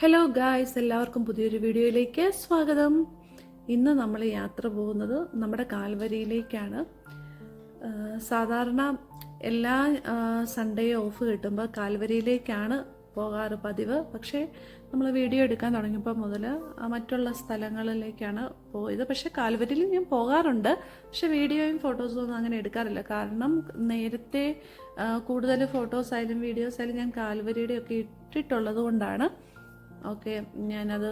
Hello guys എല്ലാവർക്കും പുതിയൊരു വീഡിയോയിലേക്ക് സ്വാഗതം. ഇന്ന് നമ്മൾ യാത്ര പോകുന്നത് നമ്മുടെ കാൽവരിയിലേക്കാണ്. സാധാരണ എല്ലാ സൺഡേ ഓഫ് കിട്ടുമ്പോൾ കാൽവരിയിലേക്കാണ് പോകാറ് പതിവ്. പക്ഷേ നമ്മൾ വീഡിയോ എടുക്കാൻ തുടങ്ങിയപ്പോൾ മുതൽ മറ്റുള്ള സ്ഥലങ്ങളിലേക്കാണ് പോയത്. പക്ഷേ കാൽവരിയിൽ ഞാൻ പോകാറുണ്ട്. പക്ഷേ വീഡിയോയും ഫോട്ടോസും ഒന്നും അങ്ങനെ എടുക്കാറില്ല. കാരണം നേരത്തെ കൂടുതൽ ഫോട്ടോസ് ആയാലും വീഡിയോസ് ആയാലും ഞാൻ കാൽവരിയുടെ ഒക്കെ ഇട്ടിട്ടുള്ളത് കൊണ്ടാണ്. ഓക്കെ ഞാനത്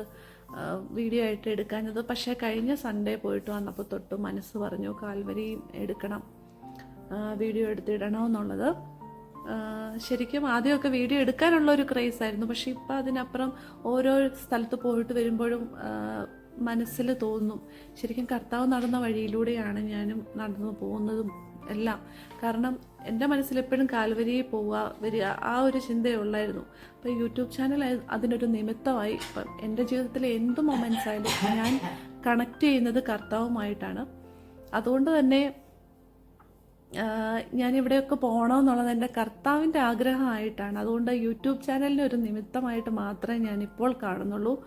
വീഡിയോ ആയിട്ട് എടുക്കാഞ്ഞത് പക്ഷേ കഴിഞ്ഞ സൺഡേ പോയിട്ട് വന്നപ്പോൾ തൊട്ട് മനസ്സ് പറഞ്ഞു കാൽവരി എടുക്കണം വീഡിയോ എടുത്തിടണമെന്നുള്ളത്. ശരിക്കും ആദ്യമൊക്കെ വീഡിയോ എടുക്കാനുള്ള ഒരു ക്രേസ് ആയിരുന്നു. പക്ഷെ ഇപ്പം അതിനപ്പുറം ഓരോ സ്ഥലത്ത് പോയിട്ട് വരുമ്പോഴും മനസ്സിൽ തോന്നും. ശരിക്കും കർത്താവ് നടന്ന വഴിയിലൂടെയാണ് ഞാനും നടന്നു പോകുന്നതും എല്ലാം. കാരണം എന്റെ മനസ്സിൽ എപ്പോഴും കാൽവരി പോവുക വരിക ആ ഒരു ചിന്തയുള്ളായിരുന്നു അപ്പോൾ യൂട്യൂബ് ചാനൽ അതിനൊരു നിമിത്തമായി ഇപ്പം എന്റെ ജീവിതത്തിലെ എന്ത് മൊമെന്റ്സ് ആയാലും ഞാൻ കണക്ട് ചെയ്യുന്നത് കർത്താവുമായിട്ടാണ്. അതുകൊണ്ട് തന്നെ ഞാൻ ഇവിടെയൊക്കെ പോകണമെന്നുള്ളത് എന്റെ കർത്താവിന്റെ ആഗ്രഹമായിട്ടാണ്. അതുകൊണ്ട് യൂട്യൂബ് ചാനലിന് ഒരു നിമിത്തമായിട്ട് മാത്രമേ ഞാനിപ്പോൾ കാണുന്നുള്ളൂ.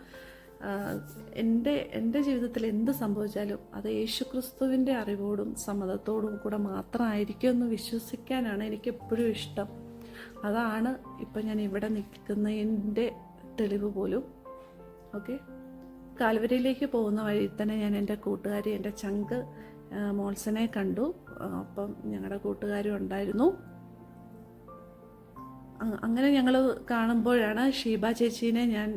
എന്റെ എന്റെ ജീവിതത്തിൽ എന്ത് സംഭവിച്ചാലും അത് യേശുക്രിസ്തുവിന്റെ അറിവോടും സമ്മതത്തോടും കൂടെ മാത്രമായിരിക്കും എന്ന് വിശ്വസിക്കാനാണ് എനിക്ക് എപ്പോഴും ഇഷ്ടം. അതാണ് ഇപ്പം ഞാൻ ഇവിടെ നിൽക്കുന്നതിന്റെ തെളിവ് പോലും. ഓക്കെ? കാൽവരിയിലേക്ക് പോകുന്ന വഴി തന്നെ ഞാൻ എന്റെ കൂട്ടുകാരി എന്റെ ചങ്ക് മോൾസനെ കണ്ടു. അപ്പം ഞങ്ങളുടെ കൂട്ടുകാരും ഉണ്ടായിരുന്നു. അങ്ങനെ ഞങ്ങൾ കാണുമ്പോഴാണ് ഷീബ ചേച്ചീനെ ഞാൻ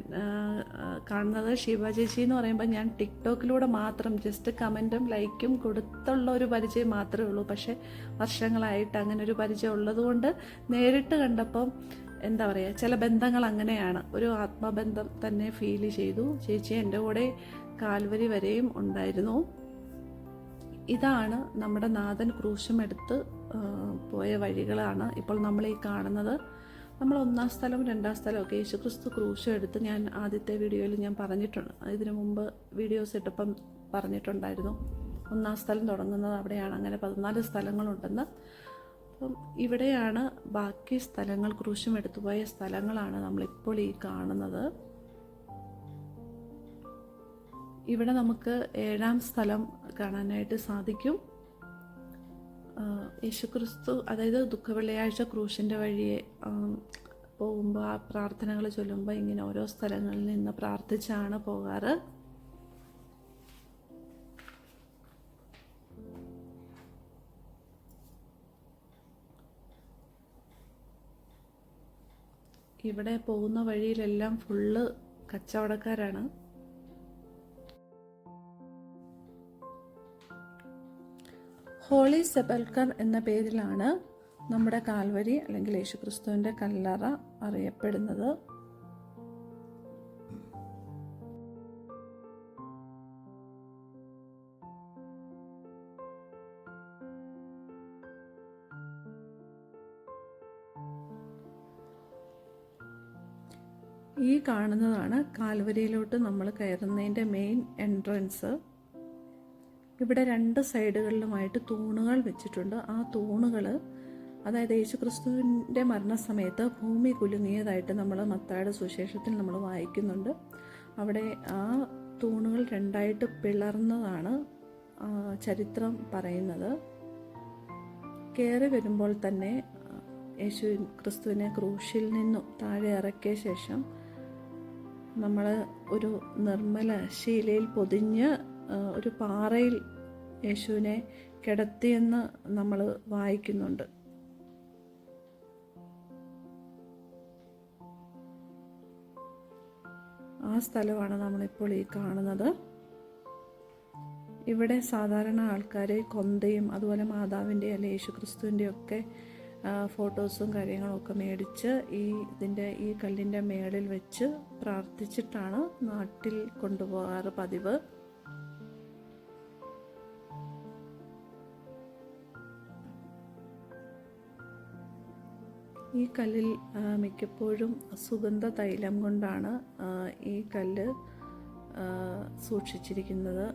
കാണുന്നത്. ഷീബ ചേച്ചി എന്ന് പറയുമ്പോൾ ഞാൻ ടിക്ടോക്കിലൂടെ മാത്രം ജസ്റ്റ് കമന്റും ലൈക്കും കൊടുത്തുള്ള ഒരു പരിചയം മാത്രമേ ഉള്ളൂ. പക്ഷേ വർഷങ്ങളായിട്ട് അങ്ങനെ ഒരു പരിചയം ഉള്ളതുകൊണ്ട് നേരിട്ട് കണ്ടപ്പം എന്താ പറയുക ചില ബന്ധങ്ങൾ അങ്ങനെയാണ്. ഒരു ആത്മബന്ധം തന്നെ ഫീൽ ചെയ്തു. ചേച്ചി എന്റെ കൂടെ കാൽവരി വരെയും ഉണ്ടായിരുന്നു. ഇതാണ് നമ്മുടെ നാഥൻ ക്രൂശം എടുത്ത് പോയ വഴികളാണ് ഇപ്പോൾ നമ്മൾ ഈ കാണുന്നത്. നമ്മൾ ഒന്നാം സ്ഥലവും രണ്ടാം സ്ഥലവും ഒക്കെ യേശുക്രിസ്തു ക്രൂശം എടുത്ത് ഞാൻ ആദ്യത്തെ വീഡിയോയിൽ ഞാൻ പറഞ്ഞിട്ടുണ്ട്. ഇതിനു മുമ്പ് വീഡിയോസ് ഇട്ടപ്പം പറഞ്ഞിട്ടുണ്ടായിരുന്നു. ഒന്നാം സ്ഥലം തുടങ്ങുന്നത് അവിടെയാണ്. അങ്ങനെ പതിനാല് സ്ഥലങ്ങളുണ്ടെന്ന്. അപ്പം ഇവിടെയാണ് ബാക്കി സ്ഥലങ്ങൾ ക്രൂശും എടുത്തുപോയ സ്ഥലങ്ങളാണ് നമ്മളിപ്പോൾ ഈ കാണുന്നത്. ഇവിടെ നമുക്ക് ഏഴാം സ്ഥലം കാണാനായിട്ട് സാധിക്കും. യേശുക്രിസ്തു അതായത് ദുഃഖവെള്ളിയാഴ്ച ക്രൂശിന്റെ വഴിയെ പോകുമ്പോൾ ആ പ്രാർത്ഥനകൾ ചൊല്ലുമ്പോൾ ഇങ്ങനെ ഓരോ സ്ഥലങ്ങളിൽ നിന്ന് പ്രാർത്ഥിച്ചാണ് പോകാറ്. ഇവിടെ പോകുന്ന വഴിയിലെല്ലാം ഫുള്ള് കച്ചവടക്കാരാണ്. ഹോളി സെബൽക്കർ എന്ന പേരിലാണ് നമ്മുടെ കാൽവരി അല്ലെങ്കിൽ യേശുക്രിസ്തുവിന്റെ കല്ലറ അറിയപ്പെടുന്നത്. ഈ കാണുന്നതാണ് കാൽവരിയിലോട്ട് നമ്മൾ കയറുന്നതിന്റെ മെയിൻ എൻട്രൻസ് ഇവിടെ രണ്ട് സൈഡുകളിലുമായിട്ട് തൂണുകൾ വെച്ചിട്ടുണ്ട്. ആ തൂണുകൾ അതായത് യേശുക്രിസ്തുവിന്റെ മരണസമയത്ത് ഭൂമി കുലുങ്ങിയതായിട്ട് നമ്മൾ മത്തായുടെ സുശേഷത്തിൽ നമ്മൾ വായിക്കുന്നുണ്ട്. അവിടെ ആ തൂണുകൾ രണ്ടായിട്ട് പിളർന്നതാണ് ചരിത്രം പറയുന്നത്. കയറി വരുമ്പോൾ തന്നെ യേശു ക്രിസ്തുവിനെ ക്രൂശിൽ നിന്നും താഴെ ഇറക്കിയ ശേഷം നമ്മൾ ഒരു നിർമ്മല ശീലയിൽ പൊതിഞ്ഞ് ഒരു പാറയിൽ യേശുവിനെ കിടത്തിയെന്ന് നമ്മൾ വായിക്കുന്നുണ്ട്. ആ സ്ഥലമാണ് നമ്മളിപ്പോൾ ഈ കാണുന്നത്. ഇവിടെ സാധാരണ ആൾക്കാർ കൊന്തയും അതുപോലെ മാതാവിന്റെ അല്ലെ യേശു ക്രിസ്തുവിന്റെ ഒക്കെ ഫോട്ടോസും കാര്യങ്ങളും ഒക്കെ മേടിച്ച് ഈ ഇതിന്റെ ഈ കല്ലിന്റെ മേളിൽ വെച്ച് പ്രാർത്ഥിച്ചിട്ടാണ് നാട്ടിൽ കൊണ്ടുപോകാറ് പതിവ്. ഈ കല്ലിൽ മിക്കപ്പോഴും സുഗന്ധ തൈലം കൊണ്ടാണ് ഈ കല്ല് സൂക്ഷിച്ചിരിക്കുന്നത്.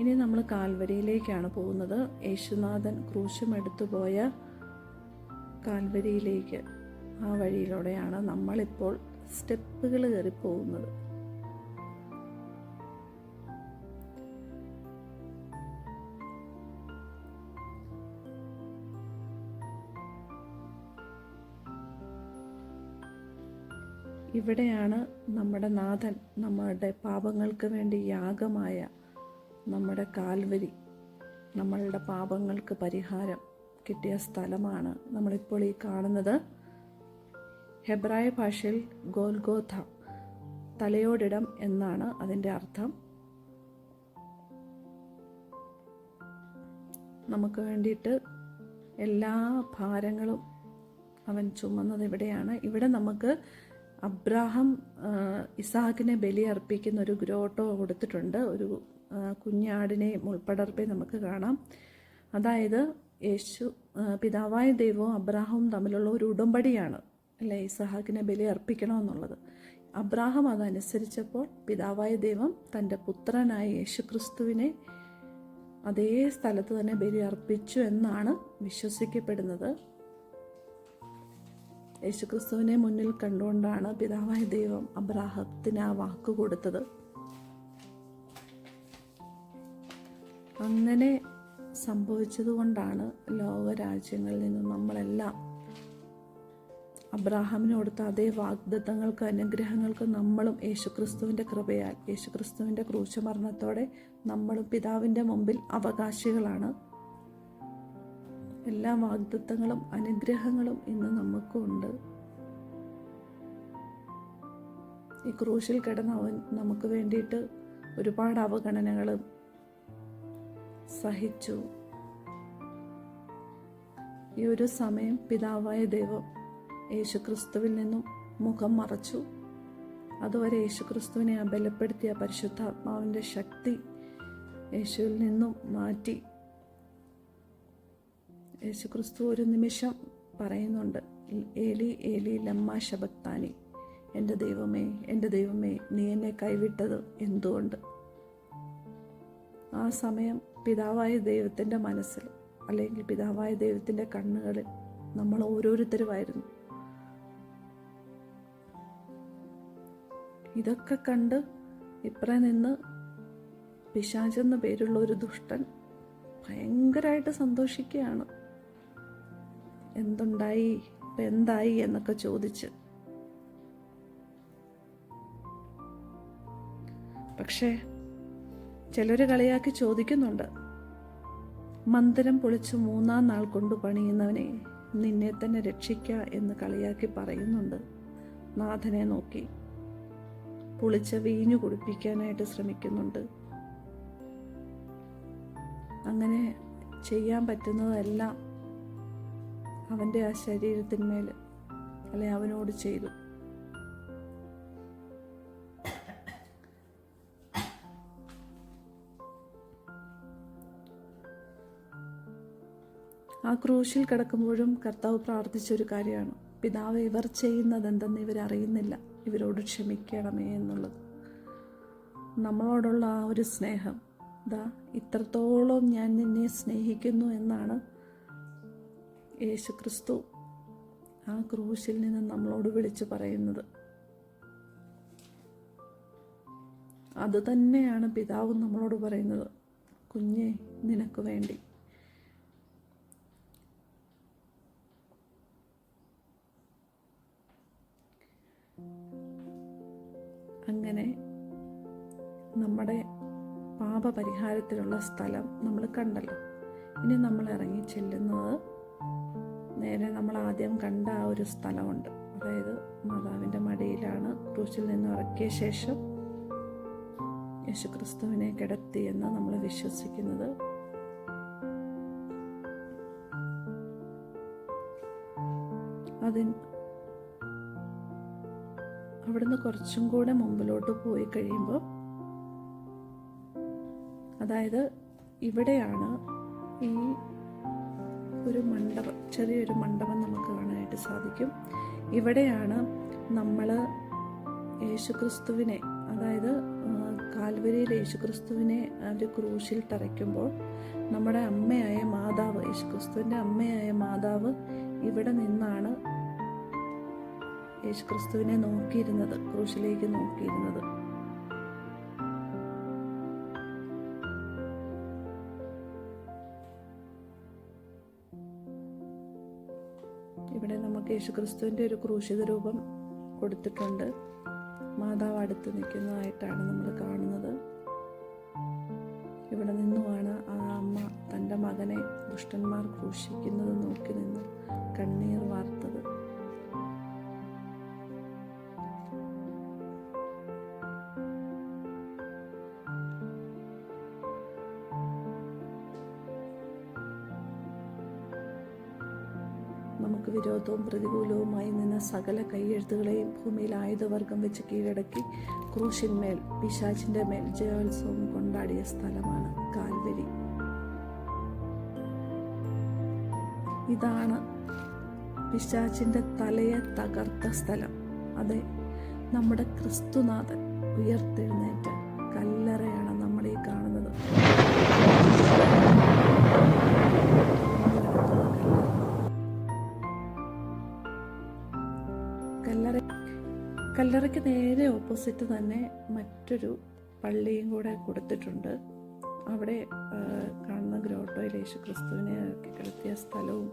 ഇനി നമ്മൾ കാൽവരിയിലേക്കാണ് പോകുന്നത്. യേശുനാഥൻ ക്രൂശും എടുത്തുപോയ കാൽവരിയിലേക്ക് ആ വഴിയിലൂടെയാണ് നമ്മളിപ്പോൾ സ്റ്റെപ്പുകൾ കയറി പോകുന്നത് ഇവിടെയാണ് നമ്മുടെ നാഥൻ നമ്മുടെ പാപങ്ങൾക്ക് വേണ്ടി യാഗമായ നമ്മുടെ കാൽവരി നമ്മളുടെ പാപങ്ങൾക്ക് പരിഹാരം കിട്ടിയ സ്ഥലമാണ് നമ്മളിപ്പോൾ ഈ കാണുന്നത്. ഹെബ്രായ ഭാഷയിൽ ഗോൽഗോഥ തലയോടിടം എന്നാണ് അതിന്റെ അർത്ഥം. നമുക്ക് വേണ്ടിയിട്ട് എല്ലാ ഭാരങ്ങളും അവൻ ചുമന്നത് ഇവിടെയാണ്. ഇവിടെ നമുക്ക് അബ്രാഹം ഇസാഖിനെ ബലി അർപ്പിക്കുന്ന ഒരു ഗ്രോട്ടോ കൊടുത്തിട്ടുണ്ട്. ഒരു കുഞ്ഞാടിനെയും കുഞ്ഞാടിനെ മുൾപ്പടർപ്പെ നമുക്ക് കാണാം. അതായത് യേശു പിതാവായ ദൈവവും അബ്രാഹവും തമ്മിലുള്ള ഒരു ഉടമ്പടിയാണ് അല്ലേ ഇസഹാക്കിനെ ബലി അർപ്പിക്കണമെന്നുള്ളത് അബ്രാഹം അതനുസരിച്ചപ്പോൾ പിതാവായ ദൈവം തന്റെ പുത്രനായ യേശുക്രിസ്തുവിനെ അതേ സ്ഥലത്ത് തന്നെ ബലി അർപ്പിച്ചു എന്നാണ് വിശ്വസിക്കപ്പെടുന്നത്. യേശുക്രിസ്തുവിനെ മുന്നിൽ കണ്ടുകൊണ്ടാണ് പിതാവായ ദൈവം അബ്രാഹത്തിന് ആ വാക്ക് കൊടുത്തത്. അങ്ങനെ സംഭവിച്ചതുകൊണ്ടാണ് ലോകരാജ്യങ്ങളിൽ നിന്നും നമ്മളെല്ലാം അബ്രാഹാമിന് കൊടുത്ത അതേ വാഗ്ദത്തങ്ങൾക്ക് അനുഗ്രഹങ്ങൾക്ക് നമ്മളും യേശുക്രിസ്തുവിന്റെ കൃപയാൽ യേശുക്രിസ്തുവിന്റെ ക്രൂശമരണത്തോടെ നമ്മളും പിതാവിന്റെ മുമ്പിൽ അവകാശികളാണ്. എല്ലാ വാഗ്ദത്തങ്ങളും അനുഗ്രഹങ്ങളും ഇന്ന് നമുക്കുണ്ട്. ഈ ക്രൂശിൽ കിടന്ന അവൻ നമുക്ക് വേണ്ടിയിട്ട് ഒരുപാട് അവഗണനകളും സഹിച്ചു. ഈ ഒരു സമയം പിതാവായ ദൈവം യേശുക്രിസ്തുവിൽ നിന്നും മുഖം മറച്ചു. അതുവരെ യേശുക്രിസ്തുവിനെ ബലപ്പെടുത്തിയ പരിശുദ്ധാത്മാവിന്റെ ശക്തി യേശുവിൽ നിന്നും മാറ്റി യേശുക്രിസ്തു ഒരു നിമിഷം പറയുന്നുണ്ട് ഏലി ഏലി ലമ്മ ശബക്താനി. എന്റെ ദൈവമേ എന്റെ ദൈവമേ നീ എന്നെ കൈവിട്ടത് എന്തുകൊണ്ട്? ആ സമയം പിതാവായ ദൈവത്തിന്റെ മനസ്സിൽ അല്ലെങ്കിൽ പിതാവായ ദൈവത്തിന്റെ കണ്ണുകളിൽ നമ്മൾ ഓരോരുത്തരുമായിരുന്നു. ഇതൊക്കെ കണ്ട് ഇപ്പറേ നിന്ന് പിശാചെന്ന പേരുള്ള ഒരു ദുഷ്ടൻ ഭയങ്കരമായിട്ട് സന്തോഷിക്കുകയാണ്. എന്തുണ്ടായി? ഇപ്പം എന്തായി എന്നൊക്കെ ചോദിച്ച്. പക്ഷേ ചിലർ കളിയാക്കി ചോദിക്കുന്നുണ്ട്. മന്ദിരം പൊളിച്ച് മൂന്നാം നാൾ കൊണ്ട് പണിയുന്നവനെ നിന്നെ തന്നെ രക്ഷിക്ക എന്ന് കളിയാക്കി പറയുന്നുണ്ട് നാഥനെ നോക്കി. പൊളിച്ച വീഞ്ഞു കുടിപ്പിക്കാനായിട്ട് ശ്രമിക്കുന്നുണ്ട്. അങ്ങനെ ചെയ്യാൻ പറ്റുന്നതെല്ലാം അവന്റെ ആ ശരീരത്തിന്മേൽ അല്ലെ അവനോട് ചെയ്തു. ആ ക്രൂശിൽ കിടക്കുമ്പോഴും കർത്താവ് പ്രാർത്ഥിച്ച ഒരു കാര്യമാണ്. പിതാവ് ഇവർ ചെയ്യുന്നത് എന്തെന്ന് ഇവരറിയുന്നില്ല. ഇവരോട് ക്ഷമിക്കണമേ എന്നുള്ളത്. നമ്മളോടുള്ള ആ ഒരു സ്നേഹം ദാ ഇത്രത്തോളം ഞാൻ നിന്നെ സ്നേഹിക്കുന്നു എന്നാണ് യേശു ക്രിസ്തു ആ ക്രൂശിൽ നിന്ന് നമ്മളോട് വിളിച്ചു പറയുന്നത്. അത് തന്നെയാണ് പിതാവ് നമ്മളോട് പറയുന്നത്. കുഞ്ഞെ നിനക്ക് വേണ്ടി. അങ്ങനെ നമ്മുടെ പാപപരിഹാരത്തിനുള്ള സ്ഥലം നമ്മൾ കണ്ടല്ലോ. ഇനി നമ്മൾ ഇറങ്ങി ചെല്ലുന്നത് നേരെ നമ്മൾ ആദ്യം കണ്ട ആ ഒരു സ്ഥലമുണ്ട്. അതായത് മാതാവിന്റെ മടിയിലാണ് ക്രൂശിൽ നിന്ന് ഇറക്കിയ ശേഷം യേശുക്രിസ്തുവിനെ കിടത്തി എന്ന് നമ്മൾ വിശ്വസിക്കുന്നത്. അതിന് അവിടുന്ന് കുറച്ചും കൂടെ മുമ്പിലോട്ട് പോയി കഴിയുമ്പോൾ അതായത് ഇവിടെയാണ് ഈ ഒരു മണ്ഡപം ചെറിയൊരു മണ്ഡപം നമുക്ക് കാണാനായിട്ട് സാധിക്കും. ഇവിടെയാണ് നമ്മൾ യേശുക്രിസ്തുവിനെ അതായത് കാൽവരിയിൽ യേശുക്രിസ്തുവിനെ അവർ ക്രൂശിൽ തറയ്ക്കുമ്പോൾ നമ്മുടെ അമ്മയായ മാതാവ് യേശുക്രിസ്തുവിന്റെ അമ്മയായ മാതാവ് ഇവിടെ നിന്നാണ് യേശുക്രിസ്തുവിനെ നോക്കിയിരുന്നത് ക്രൂശിലേക്ക് നോക്കിയിരുന്നത്. യേശുക്രിസ്തുവിന്റെ ഒരു ക്രൂശിത രൂപം കൊടുത്തിട്ടുണ്ട്. മാതാവ് അടുത്ത് നിൽക്കുന്നതായിട്ടാണ് നമ്മൾ കാണുന്നത്. ഇവിടെ നിന്നുമാണ് ആ അമ്മ തന്റെ മകനെ ദുഷ്ടന്മാർ ക്രൂശിക്കുന്നത് നോക്കി നിന്ന് കണ്ണീർ വാർത്തത്. വിരോധവും പ്രതികൂലവുമായി നിന്ന സകല കൈയെഴുത്തുകളെയും ഭൂമിയിൽ ആയുധവർഗം വെച്ച് കീഴടക്കി ക്രൂശിന്മേൽ പിശാചിന്റെ മേൽ ജയോത്സവം കൊണ്ടാടിയ സ്ഥലമാണ് കാൽവരി. ഇതാണ് പിശാചിന്റെ തലയെ തകർത്ത സ്ഥലം. അതെ നമ്മുടെ ക്രിസ്തുനാഥൻ ഉയർത്തെഴുന്നേറ്റ കല്ലറയാണ് നമ്മൾ ഈ കാണുന്നത്. കല്ലറയ്ക്ക് നേരെ ഓപ്പോസിറ്റ് തന്നെ മറ്റൊരു പള്ളിയും കൂടെ കൊടുത്തിട്ടുണ്ട്. അവിടെ കാണുന്ന ഗ്രോട്ടോയിൽ യേശു ക്രിസ്തുവിനെ കിടത്തിയ സ്ഥലവും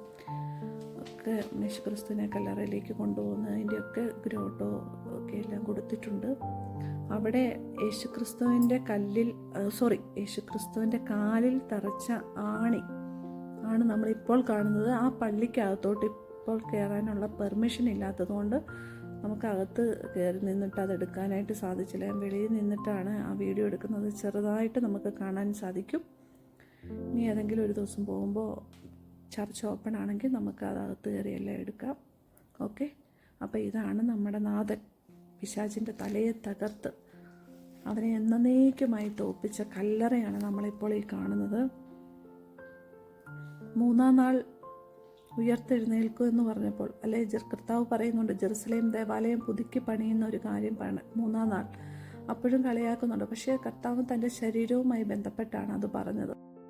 ഒക്കെ യേശു ക്രിസ്തുവിനെ കല്ലറയിലേക്ക് കൊണ്ടുപോകുന്നതിന്റെയൊക്കെ ഗ്രോട്ടോ ഒക്കെ എല്ലാം കൊടുത്തിട്ടുണ്ട്. അവിടെ യേശു ക്രിസ്തുവിന്റെ കല്ലിൽ സോറി യേശു ക്രിസ്തുവിന്റെ കാലിൽ തറച്ച ആണി ആണ് നമ്മളിപ്പോൾ കാണുന്നത്. ആ പള്ളിക്കകത്തോട്ട് ഇപ്പോൾ കയറാനുള്ള പെർമിഷൻ ഇല്ലാത്തതുകൊണ്ട് നമുക്കകത്ത് കയറി നിന്നിട്ട് അതെടുക്കാനായിട്ട് സാധിച്ചില്ല. ഞാൻ വെളിയിൽ നിന്നിട്ടാണ് ആ വീഡിയോ എടുക്കുന്നത്. ചെറുതായിട്ട് നമുക്ക് കാണാൻ സാധിക്കും. ഇനി ഏതെങ്കിലും ഒരു ദിവസം പോകുമ്പോൾ ചർച്ച് ഓപ്പൺ ആണെങ്കിൽ നമുക്ക് അതകത്ത് കയറിയെല്ലാം എടുക്കാം. ഓക്കെ? അപ്പോൾ ഇതാണ് നമ്മുടെ നാഥൻ. പിശാചിന്റെ തലയെ തകർത്ത് അവനെ എന്നേക്കുമായി തോപ്പിച്ച കല്ലറയാണ് നമ്മളിപ്പോൾ ഈ കാണുന്നത്. മൂന്നാം നാൾ ഉയർത്തെഴുന്നേൽക്കൂ എന്ന് പറഞ്ഞപ്പോൾ അല്ലെ കർത്താവ് പറയുന്നുണ്ട് ജെറുസലേം ദേവാലയം പുതുക്കി പണിയുന്ന ഒരു കാര്യം പണ മൂന്നാം നാൾ. അപ്പോഴും കളിയാക്കുന്നുണ്ട്. പക്ഷേ കർത്താവ് തന്റെ ശരീരവുമായി ബന്ധപ്പെട്ടാണ് അത് പറഞ്ഞത്.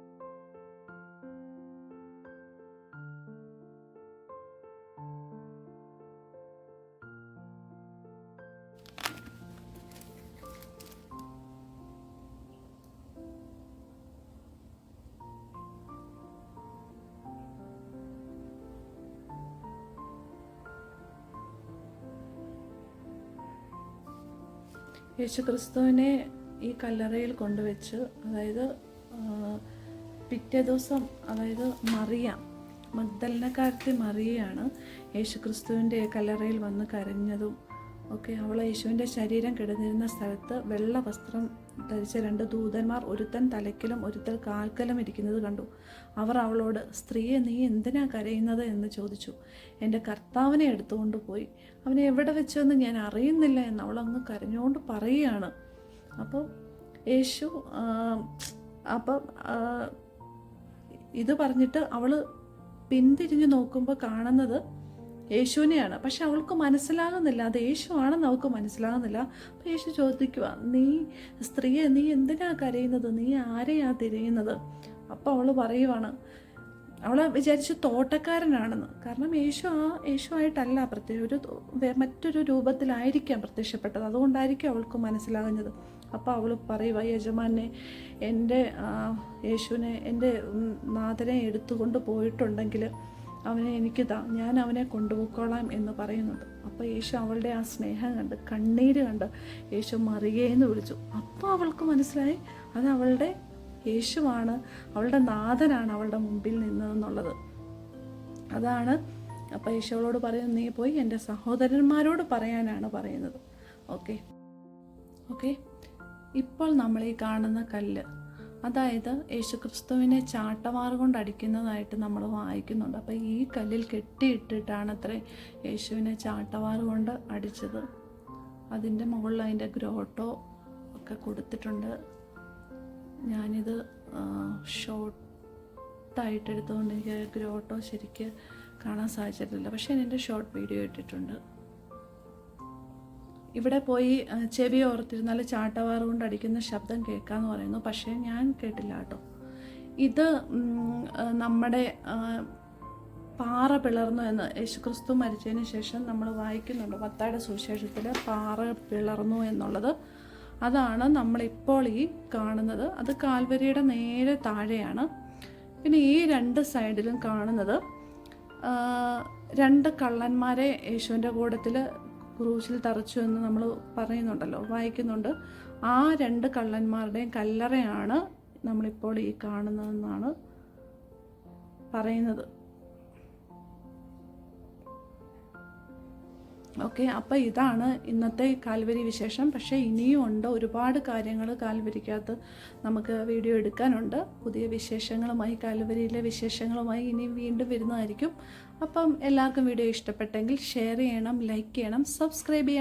യേശുക്രിസ്തുവിനെ ഈ കല്ലറയിൽ കൊണ്ടുവച്ച് അതായത് പിറ്റേ ദിവസം അതായത് മറിയ മദ്ദലനക്കാരത്തെ മറിയയാണ് യേശുക്രിസ്തുവിന്റെ കല്ലറയിൽ വന്ന് കരഞ്ഞതും ഒക്കെ. അവൾ യേശുവിന്റെ ശരീരം കിടന്നിരുന്ന സ്ഥലത്ത് വെള്ള വസ്ത്രം ധരിച്ച രണ്ട് ദൂതന്മാർ ഒരുത്തൻ തലയ്ക്കലും ഒരുത്തൻ കാൽക്കലും ഇരിക്കുന്നത് കണ്ടു. അവർ അവളോട് സ്ത്രീയെ നീ എന്തിനാ കരയുന്നത്? എന്ന് ചോദിച്ചു. എന്റെ കർത്താവിനെ എടുത്തുകൊണ്ട് പോയി. അവനെ എവിടെ വെച്ചെന്ന് ഞാൻ അറിയുന്നില്ല എന്ന് അവൾ അങ്ങ് കരഞ്ഞുകൊണ്ട് പറയുകയാണ്. അപ്പോൾ യേശു അപ്പം ഇത് പറഞ്ഞിട്ട് അവൾ പിന്തിരിഞ്ഞ് നോക്കുമ്പോൾ കാണുന്നത് യേശുവിനെയാണ്. പക്ഷെ അവൾക്ക് മനസ്സിലാകുന്നില്ല. അത് യേശു ആണെന്ന് അവൾക്ക് മനസ്സിലാകുന്നില്ല. അപ്പം യേശു ചോദിക്കുക നീ സ്ത്രീയെ നീ എന്തിനാ കരയുന്നത്? നീ ആരെയാ തിരയുന്നത്? അപ്പോൾ അവൾ പറയുവാണ് അവൾ വിചാരിച്ച് തോട്ടക്കാരനാണെന്ന്. കാരണം യേശു ആ യേശുവായിട്ടല്ല പ്രത്യേക ഒരു മറ്റൊരു രൂപത്തിലായിരിക്കാം പ്രത്യക്ഷപ്പെട്ടത്. അതുകൊണ്ടായിരിക്കും അവൾക്ക് മനസ്സിലാകുന്നത്. അപ്പോൾ അവൾ പറയുക യജമാനെ എന്റെ യേശുവിനെ എന്റെ നാഥനെ എടുത്തുകൊണ്ട് പോയിട്ടുണ്ടെങ്കിൽ അവനെ എനിക്ക് താ ഞാൻ അവനെ കൊണ്ടുപോയിക്കോളാം എന്ന് പറയുന്നുണ്ട്. അപ്പോൾ യേശു അവളുടെ ആ സ്നേഹം കണ്ട് കണ്ണീര് കണ്ട് യേശു മറിയേന്ന് വിളിച്ചു. അപ്പോൾ അവൾക്ക് മനസ്സിലായി അത് അവളുടെ യേശുവാണ് അവളുടെ നാഥനാണ് അവളുടെ മുമ്പിൽ നിന്നതെന്നുള്ളത്. അതാണ് അപ്പോൾ യേശുവളോട് പറയുന്നത് നീ പോയി എന്റെ സഹോദരന്മാരോട് പറയാനാണ് പറയുന്നത്. ഓക്കെ. ഓക്കെ. ഇപ്പോൾ നമ്മൾ ഈ കാണുന്ന കല്ല് അതായത് യേശുക്രിസ്തുവിനെ ചാട്ടവാർ കൊണ്ട് അടിക്കുന്നതായിട്ട് നമ്മൾ വായിക്കുന്നുണ്ട്. അപ്പോൾ ഈ കല്ലിൽ കെട്ടിയിട്ടിട്ടാണ് അത്ര യേശുവിനെ ചാട്ടവാർ കൊണ്ട് അടിച്ചത്. അതിന്റെ മുകളിൽ അതിന്റെ ഗ്രോട്ടോ ഒക്കെ കൊടുത്തിട്ടുണ്ട്. ഞാനിത് ഷോർട്ടായിട്ടെടുത്തുകൊണ്ട് എനിക്ക് ഗ്രോട്ടോ ശരിക്ക് കാണാൻ സാധിച്ചിട്ടില്ല. പക്ഷേ എന്റെ ഷോർട്ട് വീഡിയോ ഇട്ടിട്ടുണ്ട്. ഇവിടെ പോയി ചെവി ഓർത്തിരുന്നാൽ ചാട്ടവാറ് കൊണ്ട് അടിക്കുന്ന ശബ്ദം കേൾക്കാമെന്ന് പറയുന്നു. പക്ഷേ ഞാൻ കേട്ടില്ല കേട്ടോ. ഇത് നമ്മുടെ പാറ പിളർന്നു എന്ന് യേശുക്രിസ്തു മരിച്ചതിന് ശേഷം നമ്മൾ വായിക്കുന്നുണ്ട്. പത്താടെ സുവിശേഷത്തിൽ പാറ പിളർന്നു എന്നുള്ളത്. അതാണ് നമ്മളിപ്പോൾ ഈ കാണുന്നത്. അത് കാൽവരിയുടെ നേരെ താഴെയാണ്. പിന്നെ ഈ രണ്ട് സൈഡിലും കാണുന്നത് രണ്ട് കള്ളന്മാരെ യേശുവിന്റെ കൂടത്തിൽ ക്രൂശിൽ തറച്ചു എന്ന് നമ്മൾ പറയുന്നുണ്ടല്ലോ വായിക്കുന്നുണ്ട്. ആ രണ്ട് കള്ളന്മാരുടെയും കല്ലറയാണ് നമ്മളിപ്പോൾ ഈ കാണുന്നതെന്നാണ് പറയുന്നത്. ഓക്കെ അപ്പോൾ ഇതാണ് ഇന്നത്തെ കാൽവരി വിശേഷം. പക്ഷേ ഇനിയും ഉണ്ട് ഒരുപാട് കാര്യങ്ങൾ കാൽവരിക്കകത്ത് നമുക്ക് വീഡിയോ എടുക്കാനുണ്ട്. പുതിയ വിശേഷങ്ങളുമായി കാൽവരിയിലെ വിശേഷങ്ങളുമായി ഇനി വീണ്ടും വരുന്നതായിരിക്കും. അപ്പം എല്ലാവർക്കും വീഡിയോ ഇഷ്ടപ്പെട്ടെങ്കിൽ ഷെയർ ചെയ്യണം ലൈക്ക് ചെയ്യണം സബ്സ്ക്രൈബ് ചെയ്യണം.